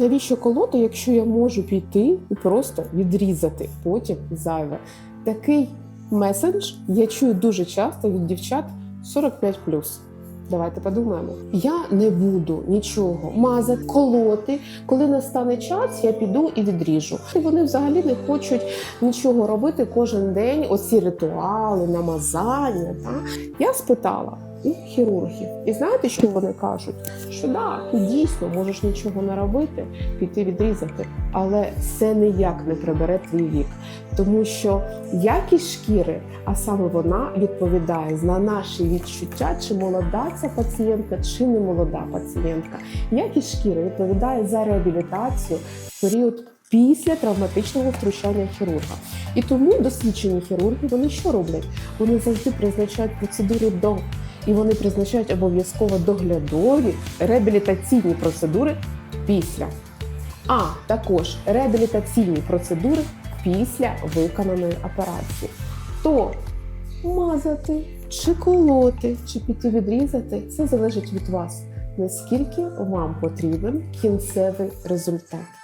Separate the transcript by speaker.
Speaker 1: Навіщо колоти, якщо я можу піти і просто відрізати потім зайве? Такий меседж я чую дуже часто від дівчат 45 Давайте подумаємо. Я не буду нічого мазати, колоти. Коли настане час, я піду і відріжу. І вони взагалі не хочуть нічого робити кожен день. Оці ритуали, намазання. Та? Я спитала у хірургів, і знаєте, що вони кажуть? Що да, ти дійсно можеш нічого не робити, піти відрізати, але це ніяк не прибере твій вік, тому що якість шкіри, а саме вона відповідає на наші відчуття, чи молода ця пацієнтка, чи не молода пацієнтка. Якість шкіри відповідає за реабілітацію в період. Після травматичного втручання хірурга. І тому досвідчені хірурги вони що роблять? Вони завжди призначають процедури до і вони призначають обов'язково доглядові реабілітаційні процедури після. А також реабілітаційні процедури після виконаної операції. То мазати, чи колоти, чи піти відрізати це залежить від вас, наскільки вам потрібен кінцевий результат.